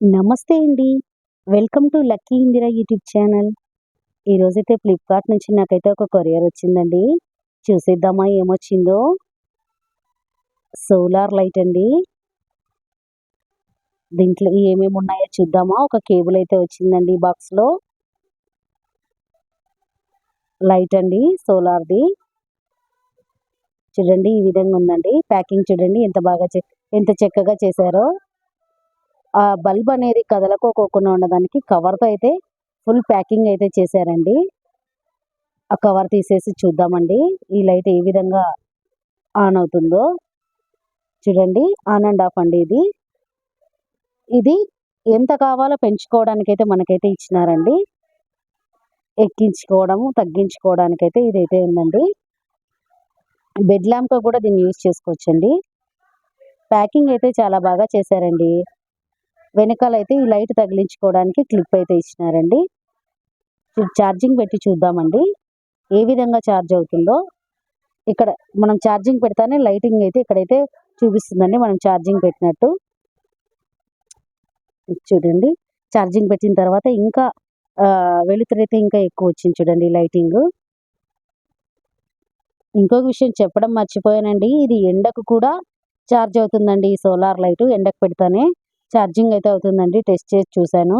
నమస్తే అండి. Welcome to lucky Indira YouTube channel. ఈరోజైతే ఫ్లిప్‌కార్ట్ నుంచి నాకైతే ఒక కొరియర్ వచ్చిందండి. చూసేద్దామా ఏమొచ్చిందో? సోలార్ లైట్ అండి. దీంట్లో ఏమేమి ఉన్నాయో చూద్దామా? ఒక కేబుల్ అయితే వచ్చిందండి బాక్స్‌లో. లైట్ అండి సోలార్‌ది. చూడండి ఈ విధంగా ఉందండి. ప్యాకింగ్ చూడండి ఎంత బాగా ఎంత చక్కగా చేశారో. ఆ బల్బ్ అనేది కదలకోకోకుండా ఉండడానికి కవర్‌తో అయితే ఫుల్ ప్యాకింగ్ అయితే చేశారండి. ఆ కవర్ తీసేసి చూద్దామండి. ఈ లైట్ ఏ విధంగా ఆన్ అవుతుందో. చూడండి ఆన్ అండ్ ఆఫ్ అండి ఇది. ఇది ఎంత కావాలో పెంచుకోవడానికైతే మనకైతే ఇచ్చినారండి. ఎక్కించుకోవడము, తగ్గించుకోవడానికైతే ఇదైతే ఉందండి. బెడ్ ల్యాంప్‌గా కూడా దీన్ని యూజ్ చేసుకోవచ్చండి. ప్యాకింగ్ అయితే చాలా బాగా చేశారండి. వెనకాలైతే ఈ లైట్ తగిలించుకోవడానికి క్లిప్ అయితే ఇచ్చినారండి. ఛార్జింగ్ పెట్టి చూద్దామండి. ఏ విధంగా ఛార్జ్ అవుతుందో. ఇక్కడ మనం ఛార్జింగ్ పెడతానే లైటింగ్ అయితే ఇక్కడైతే చూపిస్తుందండి మనం ఛార్జింగ్ పెట్టినట్టు. చూడండి. ఛార్జింగ్ పెట్టిన తర్వాత ఇంకా వెలుతురైతే ఇంకా ఎక్కువ వచ్చింది చూడండి లైటింగ్ ఇంకొక విషయం చెప్పడం మర్చిపోయానండి. ఇది ఎండకు కూడా ఛార్జ్ అవుతుందండి ఈ సోలార్ లైట్ ఎండకు పెడితేనే ఛార్జింగ్ అయితే అవుతుందండి. టెస్ట్ చేసి చూసాను.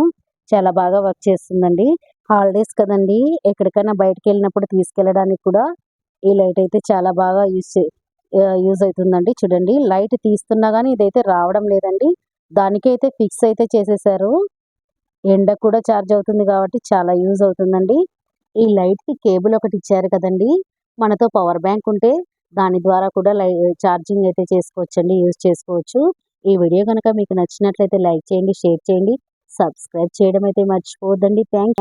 చాలా బాగా వర్క్ చేస్తుందండి. హాలిడేస్ కదండి ఎక్కడికైనా బయటికెళ్ళినప్పుడు తీసుకెళ్ళడానికి కూడా ఈ లైట్ అయితే చాలా బాగా యూజ్ చే యూజ్ అవుతుందండి. చూడండి లైట్ తీస్తున్నా కానీ ఇదైతే రావడం లేదండి. దానికైతే ఫిక్స్ అయితే చేసేశారు. ఎండ కూడా ఛార్జ్ అవుతుంది కాబట్టి చాలా యూజ్ అవుతుందండి. ఈ లైట్‌కి కేబుల్ ఒకటి ఇచ్చారు కదండి మనతో పవర్ బ్యాంక్ ఉంటే దాని ద్వారా కూడా లై ఛార్జింగ్ అయితే చేసుకోవచ్చండి. యూజ్ చేసుకోవచ్చు. ఈ వీడియో కనుక మీకు నచ్చినట్లయితే లైక్ చేయండి, షేర్ చేయండి, సబ్స్క్రైబ్ చేయడం అయితే మర్చిపోవద్దండి. థ్యాంక్